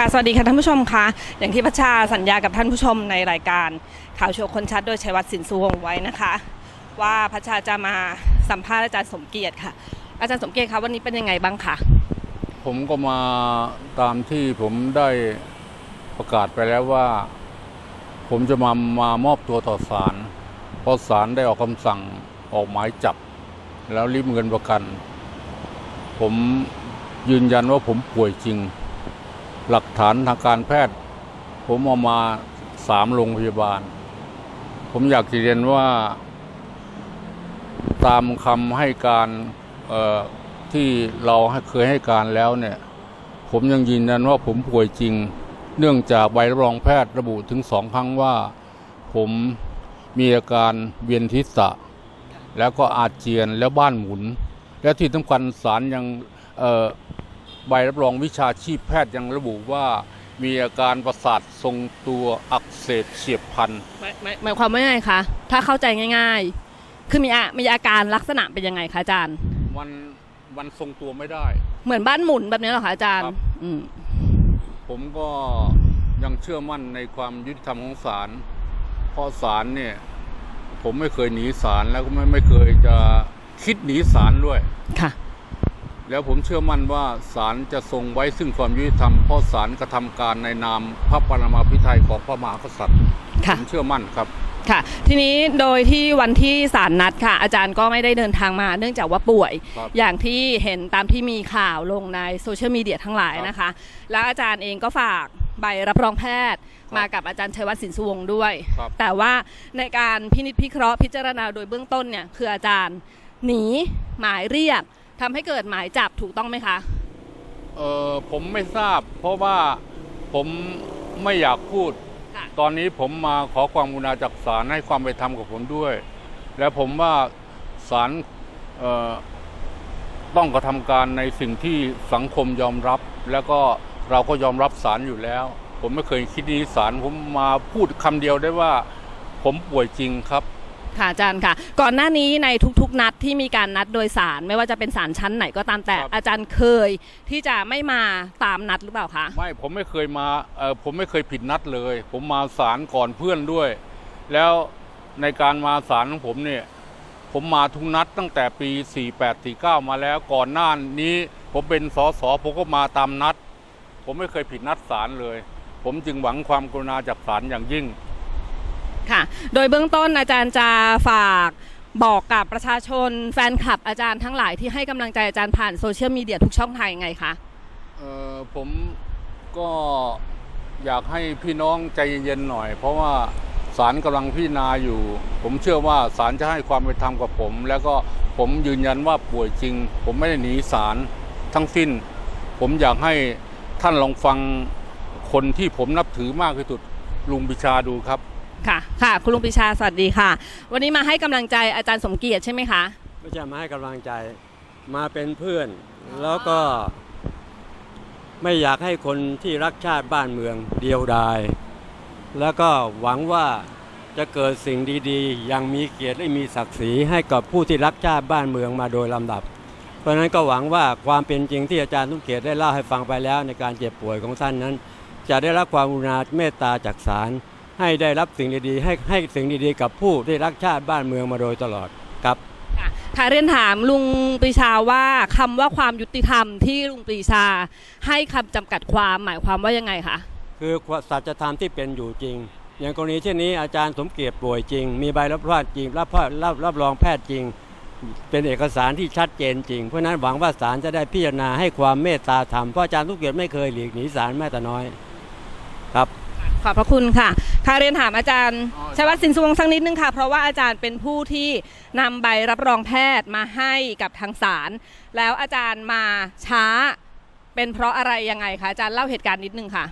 ค่ะสวัสดีค่ะท่านผู้ชมคะอย่างที่พัชชาสัญญากับท่านผู้ชมในรายการข่าวโชว์คนชัดโดยชัยวัฒน์สินสุวงไว้นะคะ ว่าพัชชาจะมาสัมภาษณ์อาจารย์สมเกียรติค่ะ อาจารย์สมเกียรติคะวันนี้เป็นยังไงบ้างคะผมก็มาตามที่ผมได้ประกาศไปแล้วว่า ผมจะมามามอบตัวต่อศาลเพราะศาลได้ออกคำสั่งออกหมายจับ แล้วริบเงินประกัน ผมยืนยันว่าผมป่วยจริง หลักฐานทางการแพทย์ ผมเอามาสามโรงพยาบาล ผมอยากจะเรียนว่า ตามคำให้การที่เราเคยให้การแล้วเนี่ย ผมยังยืนยันว่าผมป่วยจริง เนื่องจากใบรับรองแพทย์ระบุถึงสองครั้งว่า ผมมีอาการเวียนทิศะแล้วก็อาเจียนแล้วบ้านหมุน และที่สำคัญสารยังเใบรับรองวิชาชีพแพทย์ยังระบุว่ามีอาการประสาททรงตัวอักเสบเฉียบพลันหมายหมายหมายความว่ายังไงคะ ถ้าเข้าใจง่ายๆ คือมีอะมีอาการลักษณะเป็นยังไงคะอาจารย์ มันมันทรงตัวไม่ได้ เหมือนบ้านหมุนแบบนี้เหรอคะอาจารย์ ครับ อืม ผมก็ยังเชื่อมั่นในความยุติธรรมของศาลเพราะศาลเนี่ย ผมไม่เคยหนีศาลแล้วก็ไม่ไม่เคยจะคิดหนีศาลด้วย ค่ะ แล้วผมเชื่อมั่นว่าศาลจะทรงไว้ซึ่งความยุติธรรมเพราะศาลกระทำการในนามพระปรมาภิไธยของพระมหากษัตริย์ผค่ะมเชื่อมั่นครับค่ะทีนี้โดยที่วันที่ศาลนัดค่ะ อาจารย์ก็ไม่ได้เดินทางมา เนื่องจากว่าป่วยครับอย่างที่เห็นตามที่มีข่าวลงในโซเชียลมีเดียทั้งหลายครับนะคะ แล้วอาจารย์เองก็ฝากใบรับรองแพทย์มากับอาจารย์ชัยวัฒน์สินสุวงศ์ด้วยครับแต่ว่าในการพินิจพิเคราะห์พิจารณาโดยเบื้องต้นเนี่ยคืออาจารย์หนีหมายเรียก ทำให้เกิดหมายจับถูกต้องไหมคะ เออผมไม่ทราบ เพราะว่าผมไม่อยากพูด ค่ะ ตอนนี้ผมมาขอความกรุณาจากศาลให้ความเป็นธรรมกับผมด้วย และผมว่าศาลเอ่อต้องกระทำการในสิ่งที่สังคมยอมรับ แล้วก็เราก็ยอมรับศาลอยู่แล้ว ผมไม่เคยคิดนี้ศาลผมมาพูดคำเดียวได้ว่า ผมป่วยจริงครับ ค่ะอาจารย์ค่ะ ก่อนหน้านี้ในทุกๆ นัดที่มีการนัดโดยสาร ไม่ว่าจะเป็นสารชั้นไหนก็ตามแต่ครับ อาจารย์เคยที่จะไม่มาตามนัดหรือเปล่าคะ ไม่ผมไม่เคยมาเออผมไม่เคยผิดนัดเลย ผมมาศาลก่อนเพื่อนด้วย แล้วในการมาศาลของผมเนี่ยผมมาทุกนัดตั้งแต่ปี 48 49 มาแล้วก่อนหน้านี้ ผมเป็นสสผมก็มาตามนัด ผมไม่เคยผิดนัดศาลเลย ผมจึงหวังความกรุณาจากศาลอย่างยิ่ง ค่ะ โดยเบื้องต้นอาจารย์จะฝากบอกกับประชาชนแฟนคลับอาจารย์ทั้งหลายที่ให้กำลังใจอาจารย์ผ่านโซเชียลมีเดียทุกช่องทางยังไงคะเออผมก็อยากให้พี่น้องใจเย็นๆหน่อย เพราะว่าศาลกำลังพิจารณาอยู่ ผมเชื่อว่าศาลจะให้ความเป็นธรรมกับผม แล้วก็ผมยืนยันว่าป่วยจริง ผมไม่ได้หนีศาลทั้งสิ้น ผมอยากให้ท่านลองฟังคนที่ผมนับถือมากที่สุดลุงบิชาดูครับ ค่ะค่ะ คุณลุงปรีชาสวัสดีค่ะ วันนี้มาให้กำลังใจอาจารย์สมเกียรติใช่ไหมคะ ไม่ใช่มาให้กำลังใจมาเป็นเพื่อน แล้วก็ ไม่อยากให้คนที่รักชาติบ้านเมืองเดียวดาย แล้วก็หวังว่าจะเกิดสิ่งดีๆ อย่างมีเกียรติและมีศักดิ์ศรีให้กับผู้ที่รักชาติบ้านเมืองมาโดยลำดับ เพราะฉะนั้นก็หวังว่าความเป็นจริงที่อาจารย์ทุกเกียรติได้เล่าให้ฟังไปแล้ว ในการเจ็บป่วยของท่านนั้น จะได้รับความกรุณาเมตตาจากศาล ให้ได้รับสิ่งดีๆให้ให้สิ่งดีๆ กับผู้ที่รักชาติบ้านเมืองมาโดยตลอดครับค่ะค่ะเรียนถามลุงปรีชาว่าคำว่าความยุติธรรมที่ลุงปรีชา ให้คำจำกัดความหมายความว่ายังไงคะคือสัจธรรมที่เป็นอยู่จริง อย่างกรณีเช่นนี้อาจารย์สมเกียรติป่วยจริง มีใบรับรองจริงรับรับรับรองแพทย์จริง เป็นเอกสารที่ชัดเจนจริง เพราะฉะนั้นหวังว่าศาลจะได้พิจารณาให้ความเมตตาธรรมเพราะอาจารย์สมเกียรติไม่เคยหลีกหนีศาลแม้แต่น้อยครับ ขอบพระคุณค่ะค่ะเรียนถามอาจารย์ชัยวัฒน์สินสุวงศ์สักนิดนึงค่ะ เพราะว่าอาจารย์เป็นผู้ที่นำใบรับรองแพทย์มาให้กับทางศาลแล้วอาจารย์มาช้าเป็นเพราะอะไรยังไงคะอาจารย์เล่าเหตุการณ์นิดนึงค่ะ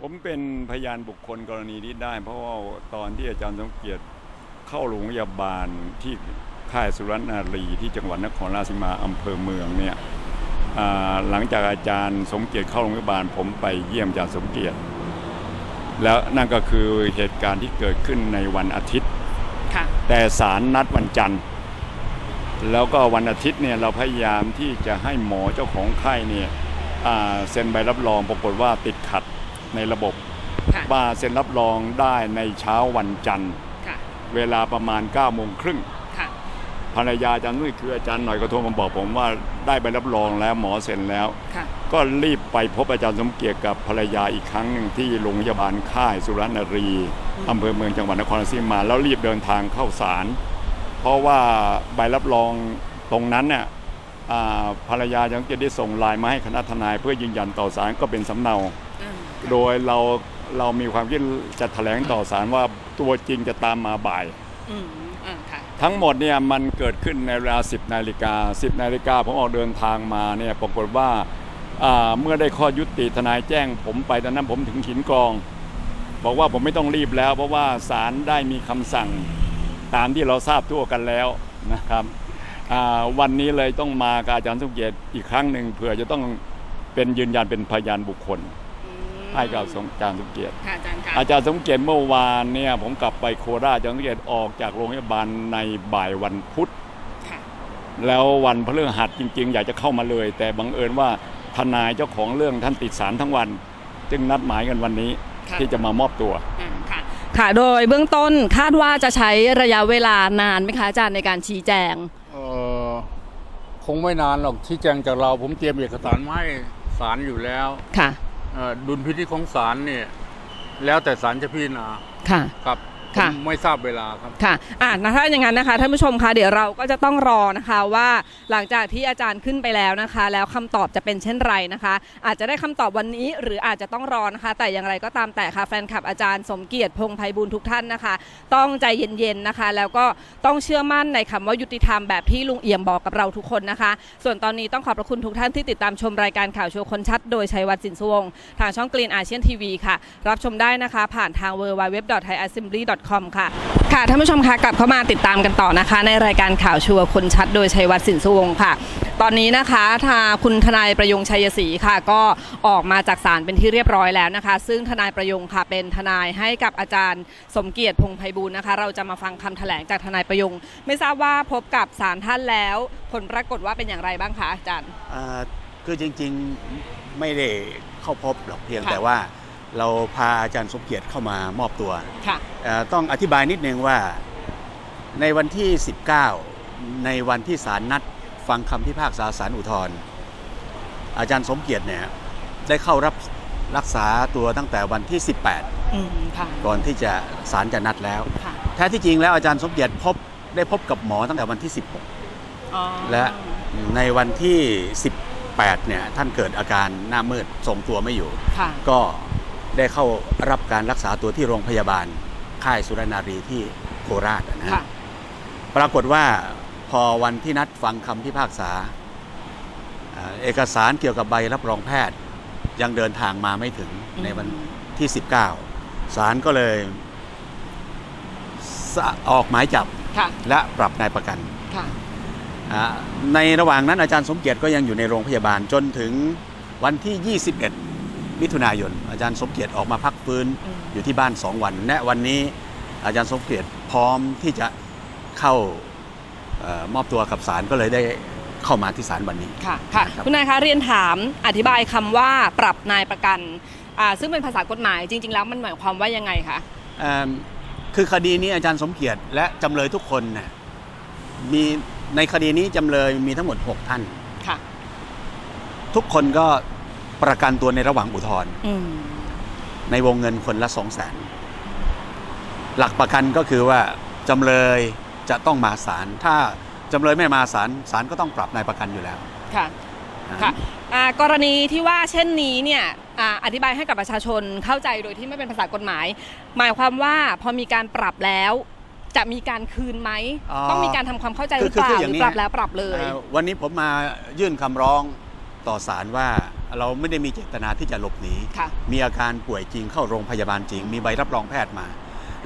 ผมเป็นพยานบุคคลกรณีนี้ได้ เพราะว่าตอนที่อาจารย์สมเกียรติเข้าโรงพยาบาลที่ค่ายสุรนารีที่จังหวัดนครราชสีมาอำเภอเมืองเนี่ยหลังจากอาจารย์สมเกียรติเข้าโรงพยาบาลผมไปเยี่ยมอาจารย์สมเกียรติ แล้วนั่นก็คือเหตุการณ์ที่เกิดขึ้นในวันอาทิตย์ค่ะแต่ศาลนัดวันจันทร์ แล้วก็วันอาทิตย์เนี่ยเราพยายามที่จะให้หมอเจ้าของไข้เนี่ยอ่าเซ็นใบรับรองปรากฏว่าติดขัดในระบบค่ะว่าเซ็นรับรองได้ในเช้าวันจันทร์ค่ะเวลาประมาณ9ก้าโมงครึ่งค่ะ ภรรยาอาจารย์นุ่ยคืออาจารย์หน่อยก็โทรมาบอกผมว่าได้ใบรับรองแล้วหมอเซ็นแล้วค่ะก็รีบไปพบอาจารย์สมเกียรติกับภรรยาอีกครั้งหนึ่งที่โรงพยาบาลค่ายสุรนารีอำเภอเมืองจังหวัดนครราชสีมาแล้วรีบเดินทางเข้าศาลเพราะว่าใบรับรองตรงนั้นเนี่ยอ่าภรรยายังจะได้ส่งไลน์มาให้คณะทนาย เพื่อยืนยันต่อศาลก็เป็นสำเนาอืมโดยเราเรามีความคิดจะแถลงต่อศาลว่าตัวจริงจะตามมาบ่ายอืมอ่าค่ะ ทั้งหมดเนี่ยมันเกิดขึ้นในเวลา 10นาฬิกา10นาฬิกาผมออกเดินทางมาเนี่ยปรากฏว่าเมื่อได้ข้อยุติทนายแจ้ง ผมไปตอนนั้นผมถึงหินกอง บอกว่าผมไม่ต้องรีบแล้ว เพราะว่าศาลได้มีคำสั่งตามที่เราทราบทั่วกันแล้วนะครับวันนี้เลยต้องมากับอาจารย์สุเกียรติอีกครั้งหนึ่งเผื่อจะต้องเป็นยืนยันเป็นพยานบุคคล ให้กับอาจารย์สุเกียรติค่ะอาจารย์ค่ะอาจารย์สมเกียรติเมื่อวานเนี่ยผมกลับไปโคราชอาจารย์สมเกียรติออกจากโรงพยาบาลในบ่ายวันพุธค่ะแล้ววันพฤหัสจริง ๆ อยากจะเข้ามาเลย แต่บังเอิญว่าทนายเจ้าของเรื่องท่านติดสารทั้งวัน จึงนัดหมายกันวันนี้ค่ะที่จะมามอบตัวอ่าค่ะค่ะโดยเบื้องต้นคาดว่าจะใช้ระยะเวลานานไหมคะอาจารย์ในการชี้แจงเออคงไม่นานหรอกชี้แจงจากเราผมเตรียมเอกสารมาให้ศาลอยู่แล้วค่ะเอ่อ ดุลพินิจของศาลเนี่ยแล้วแต่ศาลจะพิจารณาค่ะ ครับผ ค่ะมไม่ทราบเวลาครับ ค่ะอ่าถ้าอย่างนั้นนะคะท่านผู้ชมคะเดี๋ยวเราก็จะต้องรอนะคะว่าหลังจากที่อาจารย์ขึ้นไปแล้วนะคะ แล้วคำตอบจะเป็นเช่นไรนะคะ อาจจะได้คำตอบวันนี้หรืออาจจะต้องรอนะคะ แต่อย่างไรก็ตามแต่ค่ะแฟนคลับอาจารย์สมเกียรติพงษ์ไพบูลย์ทุกท่านนะคะ ต้องใจเย็นๆนะคะ แล้วก็ต้องเชื่อมั่นในคำว่ายุติธรรมแบบที่ลุงเอี่ยมบอกกับเราทุกคนนะคะ ส่วนตอนนี้ต้องขอบพระคุณทุกท่านที่ติดตามชมรายการข่าวโชว์คนชัด โดยชัยวัฒน์สินสุวงศ์ทางช่องกรีนอาเชียนทีวีค่ะ รับชมได้นะคะ ผ่านทาง w w w t h a i a s s e m b l y c o m ค่ะค่ะท่านผู้ชมคะกลับเข้ามาติดตามกันต่อนะคะ ในรายการข่าวชัวร์คนชัดโดยชัยวัฒน์สินสุวงศ์ค่ะ ตอนนี้นะคะทางคุณทนายประยงชัยศรีค่ะ ก็ออกมาจากศาลเป็นที่เรียบร้อยแล้วนะคะ ซึ่งทนายประยงค่ะเป็นทนายให้กับอาจารย์สมเกียรติพงไพบูลย์นะคะ เราจะมาฟังคำแถลงจากทนายประยง ไม่ทราบว่าพบกับศาลท่านแล้ว ผลปรากฏว่าเป็นอย่างไรบ้างคะอาจารย์คือจริงๆไม่ได้เข้าพบหรอกเพียงแต่ว่า เราพาอาจารย์สมเกียรติเข้ามามอบตัวค่ะเอ่อต้องอธิบายนิดนึงว่าในวันที่ 19 ในวันที่ศาลนัดฟังคำพิพากษาศาลอุทธรณ์อาจารย์สมเกียรติเนี่ยได้เข้ารับรักษาตัวตั้งแต่วันที่อืมค่ะ18 ก่อนที่จะศาลจะนัดแล้วค่ะแท้ที่จริงแล้วอาจารย์สมเกียรติพบได้พบกับหมอตั้งแต่วันที่ 16อ๋อและในวันที่ 18 เนี่ยท่านเกิดอาการหน้ามืดทรงตัวไม่อยู่ค่ะก็ ได้เข้ารับการรักษาตัวที่โรงพยาบาลค่ายสุรนารีที่โคราชนะค่ะฮะปรากฏว่าพอวันที่นัดฟังคำพิพากษาเอ่อเอกสารเกี่ยวกับใบรับรองแพทย์ยังเดินทางมาไม่ถึงอืมในวันที่ 19ศาลก็เลยสะออกหมายจับค่ะและปรับนายประกันค่ะอ่าในระหว่างนั้นอาจารย์สมเกียรติก็ยังอยู่ในโรงพยาบาลจนถึงวันที่ 21 มิถุนายน อาจารย์สมเกียรติออกมาพักฟื้นอืมอยู่ที่บ้าน 2 วันและวันนี้อาจารย์สมเกียรติพร้อมที่จะเข้าเออมอบตัวกับศาลก็เลยได้เข้ามาที่ศาลวันนี้ค่ะค่ะนะครับคุณนายคะเรียนถามอธิบายคำว่าปรับนายประกันอ่าซึ่งเป็นภาษากฎหมายจริง ๆ แล้วมันหมายความว่ายังไงคะเอิ่มคือคดีนี้อาจารย์สมเกียรติและจำเลยทุกคนเนี่ยมีในคดีนี้จำเลยมีทั้งหมด 6 ท่าน ค่ะ ทุกคนก็ ประกันตัวในระหว่างอุทธรณ์อืมในวงเงินคนละสองแสนหลักประกันก็คือว่าจำเลยจะต้องมาศาลถ้าจำเลยไม่มาศาลศาลก็ต้องปรับนายประกันอยู่แล้วค่ะค่ะอ่ากรณีที่ว่าเช่นนี้เนี่ยอ่าอธิบายให้กับประชาชนเข้าใจโดยที่ไม่เป็นภาษากฎหมาย หมายความว่าพอมีการปรับแล้วจะมีการคืนไหมอ๋อต้องมีการทำความเข้าใจหคืรืออเปล่าคือหอย่างรือนี้ปรับแล้วปรับเลยเอ่อวันนี้ผมมายื่นคำร้องต่อศาลว่า เราไม่ได้มีเจตนาที่จะหลบหนีค่ะมีอาการป่วยจริงเข้าโรงพยาบาลจริง มีใบรับรองแพทย์มา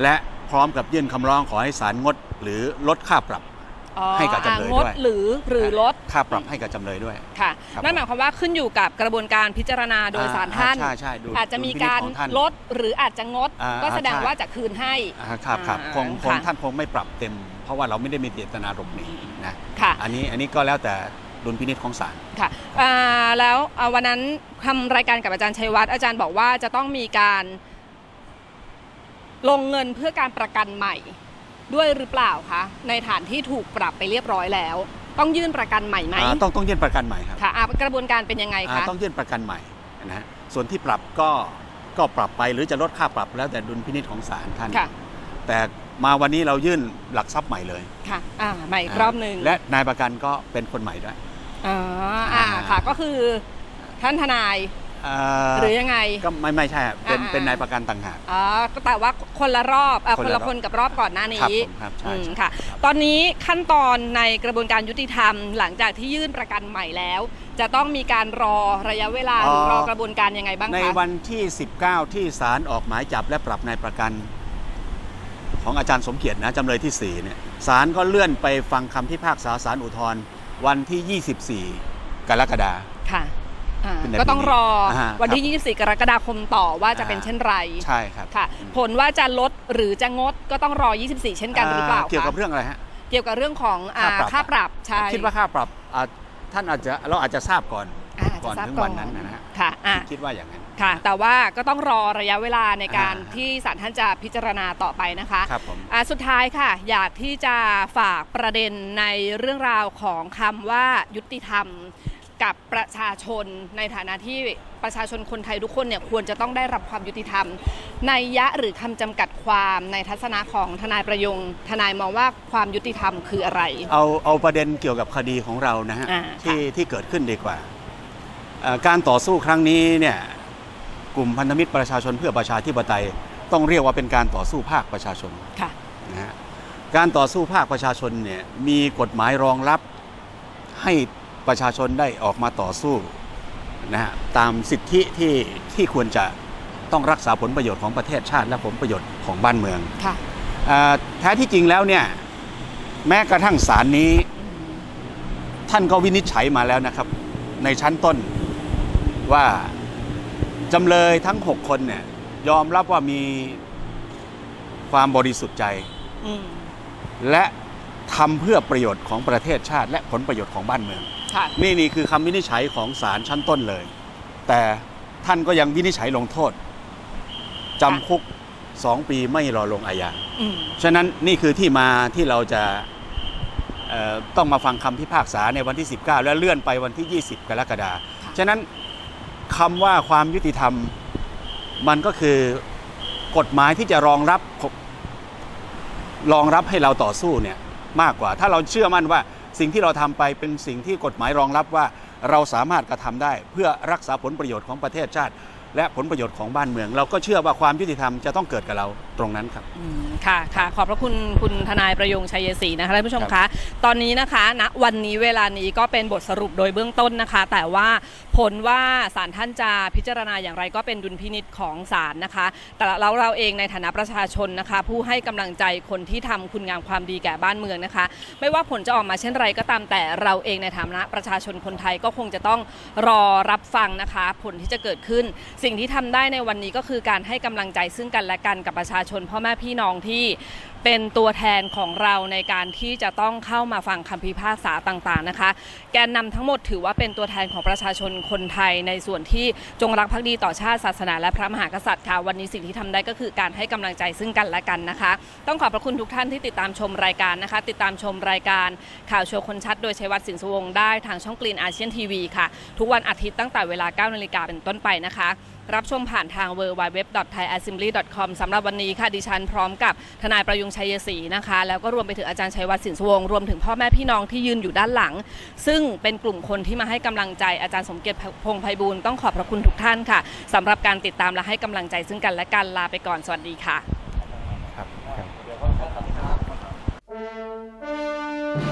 และพร้อมกับยื่นคำร้องขอให้ศาลงด หรือลดค่าปรับอ๋อให้กับจำเลยอ่างดด้วยหรือหรือลดค่าปรับให้กับจำเลยด้วยค่ะครับนั่นหมายความว่าขึ้นอยู่กับกระบวนการพิจารณาโดยศาลท่านอ่ใช่ใช่ดูอาจจะมีดุลพินิจการของท่านลดหรืออาจจะงดอ่าก็แสดงใช่ว่าจะคืนให้อ่าครับครับอ่าคงคงค่ะท่านคงไม่ปรับเต็ม เพราะว่าเราไม่ได้มีเจตนาหลบหนีนะค่ะอันนี้อันนี้ก็แล้วแต่ ดุลพินิจของศาลค่ะอ่าแล้วอ่าวันนั้นทำรายการกับอาจารย์ชัยวัฒน์อาจารย์บอกว่าจะต้องมีการลงเงินเพื่อการประกันใหม่ด้วยหรือเปล่าคะในฐานที่ถูกปรับไปเรียบร้อยแล้ว ต้องยื่นประกันใหม่ไหมอ่าต้องต้องยื่นประกันใหม่ครับค่ะอ่ากระบวนการเป็นยังไงอ่าคะต้องยื่นประกันใหม่นะฮะส่วนที่ปรับก็ก็ปรับไปหรือจะลดค่าปรับแล้วแต่ดุลพินิจของศาลท่านค่ะแต่มาวันนี้เรายื่นหลักทรัพย์ใหม่เลยค่ะอ่าใหม่อีกรอบหนึ่งและนายประกันก็เป็นคนใหม่ด้วย อ๋ออ่าอ่าค่ะก็คือท่านทนายเอ่อหรือยังไงก็ไม่ไม่ใช่ครับเป็นอ่าเป็นนายประกันต่างหากอ๋อแต่ว่าคนละรอบอ่าคคนนละละรอบคนกับรอบก่อนหน้าครับนี้ผมครับใช่อืมใช่ค่ะรับตอนนี้ขั้นตอนในกระบวนการยุติธรรม หลังจากที่ยื่นประกันใหม่แล้ว จะต้องมีการรอระยะเวลาหรือรอกระบวนการยังไงบ้างคะในวันที่ 19 ที่ศาลออกหมายจับและปรับนายประกัน ของอาจารย์สมเกียรตินะจำเลยที่4เนี่ยศาลก็เลื่อนไปฟังคำพิพากษาศาลอุทธรณ์ วันที่ 24 กรกฎาคมค่ะอ่าเป็นในก็ต้องรอปีนี้อ่าวันครัที่บ24 กรกฎาคมต่อว่าจะเป็นอ่า เช่นไรใช่ครับค่ะ ผลว่าจะลดหรือจะงดก็ต้องรอ 24 เช่นกันหรือเปล่าเกี่ยวกับคะเรื่องอะไรฮะ เกี่ยวกับเรื่องของอ่าค่าค่าปปรัรับ บ ใช่คิดว่าค่าปรับอ่าท่านอาจจะเราอาจจะทราบก่อนอ่าก่อนจะทราบถึงก่วันนั้นนะฮะ ค่ะอ่าคิดว่าอย่างนั้น ค่ะ แต่ว่าก็ต้องรอระยะเวลาในการอ่าที่ศาลท่านจะพิจารณาต่อไปนะคะครับผม อ่าสุดท้ายค่ะ อยากที่จะฝากประเด็นในเรื่องราวของคำว่ายุติธรรมกับประชาชน ในฐานะที่ประชาชนคนไทยทุกคนเนี่ยควรจะต้องได้รับความยุติธรรม ในยยะหรือคำจำกัดความในทัศนะของทนายประยงทนายมองว่าความยุติธรรมคืออะไร เอาเอาประเด็นเกี่ยวกับคดีของเรานะฮะอ่าที่ที่เกิดขึ้นดีกว่าเอ่อการต่อสู้ครั้งนี้เนี่ย กลุ่มพันธมิตรประชาชนเพื่อประชาธิปไตย ต้องเรียกว่าเป็นการต่อสู้ภาคประชาชนค่ะนะฮะการต่อสู้ภาคประชาชนเนี่ยมีกฎหมายรองรับให้ประชาชนได้ออกมาต่อสู้นะฮะตามสิทธิที่ที่ควรจะต้องรักษาผลประโยชน์ของประเทศชาติ และผลประโยชน์ของบ้านเมืองค่ะอ่าแท้ที่จริงแล้วเนี่ยแม้กระทั่งศาลนี้ ท่านก็วินิจฉัยมาแล้วนะครับ ในชั้นต้นว่า จำเลยทั้ง 6 คนเนี่ย ยอมรับว่ามีความบริสุทธิ์ใจ อืมและทำเพื่อประโยชน์ของประเทศชาติ และผลประโยชน์ของบ้านเมือง ค่ะ นี่นี่คือคำวินิจฉัยของศาลชั้นต้นเลย แต่ท่านก็ยังวินิจฉัยลงโทษจำคุกสองปีไม่รอลงอาญา อืม ฉะนั้นนี่คือที่มาที่เราจะเอ่อต้องมาฟังคำพิพากษาในวันที่ 19 และเลื่อนไปวันที่ 20 กรกฎาคมฉะนั้น คำว่าความยุติธรรม มันก็คือกฎหมายที่จะรองรับรองรับให้เราต่อสู้เนี่ยมากกว่า ถ้าเราเชื่อมั่นว่าสิ่งที่เราทำไปเป็นสิ่งที่กฎหมายรองรับว่าเราสามารถกระทำได้ เพื่อรักษาผลประโยชน์ของประเทศชาติ และผลประโยชน์ของบ้านเมือง เราก็เชื่อว่าความยุติธรรมจะต้องเกิดกับเราตรงนั้นครับอืมค่ะค่ะขอบพระคุณคุณทนายประยงชัยศรีนะคะท่านผู้ชมครัคะบตอนนี้นะคะณวันนี้เวลานี้ก็เป็นบทสรุปโดยเบื้องต้นนะคะ แต่ว่าผลว่าศาลท่านจะพิจารณาอย่างไรก็เป็นดุลพินิษของศาลนะคะ แต่เราเราเองในฐานะประชาชนนะคะ ผู้ให้กำลังใจคนที่ทำคุณงามความดีแก่บ้านเมืองนะคะ ไม่ว่าผลจะออกมาเช่นไรก็ตามแต่เราเองในฐานะประชาชนคนไทยก็คงจะต้องรอรับฟังนะคะ ผลที่จะเกิดขึ้นสิ่งที่ทำได้ในวันนี้ก็คือการให้กำลังใจซึ่งกันและกันกับประชาชนพ่อแม่พี่น้องที่ เป็นตัวแทนของเราในการที่จะต้องเข้ามาฟังคำพิพากษาต่างๆนะคะ แกนนำทั้งหมดถือว่าเป็นตัวแทนของประชาชนคนไทยในส่วนที่จงรักภักดีต่อชาติศาสนา และพระมหากษัตริย์ค่ะวันนี้สิ่งที่ทำได้ก็คือการให้กำลังใจซึ่งกันและกันนะคะ ต้องขอบพระคุณทุกท่านที่ติดตามชมรายการนะคะ ติดตามชมรายการข่าวโชว์คนชัดโดยชัยวัฒน์สินสุวงศ์ได้ทางช่องกรีนอาเซียนทีวีค่ะ ทุกวันอาทิตย์ตั้งแต่เวลา9นาฬิกาเป็นต้นไปนะคะ รับชมผ่านทาง w w w t h a i a s s e m b l y c o m สำหรับวันนี้ค่ะดิฉันพร้อมกับทนายประยุงชัยศรีนะคะ แล้วก็รวมไปถึงอาจารย์ชัยวัฒน์สินสวงศ์รวมถึงพ่อแม่พี่น้องที่ยืนอยู่ด้านหลัง ซึ่งเป็นกลุ่มคนที่มาให้กำลังใจอาจารย์สมเกียรติพงไพบูลย์ต้องขอบพระคุณทุกท่านค่ะสำหรับการติดตามและให้กำลังใจซึ่งกันและกันลาไปก่อนสวัสดีค่ะ ครับ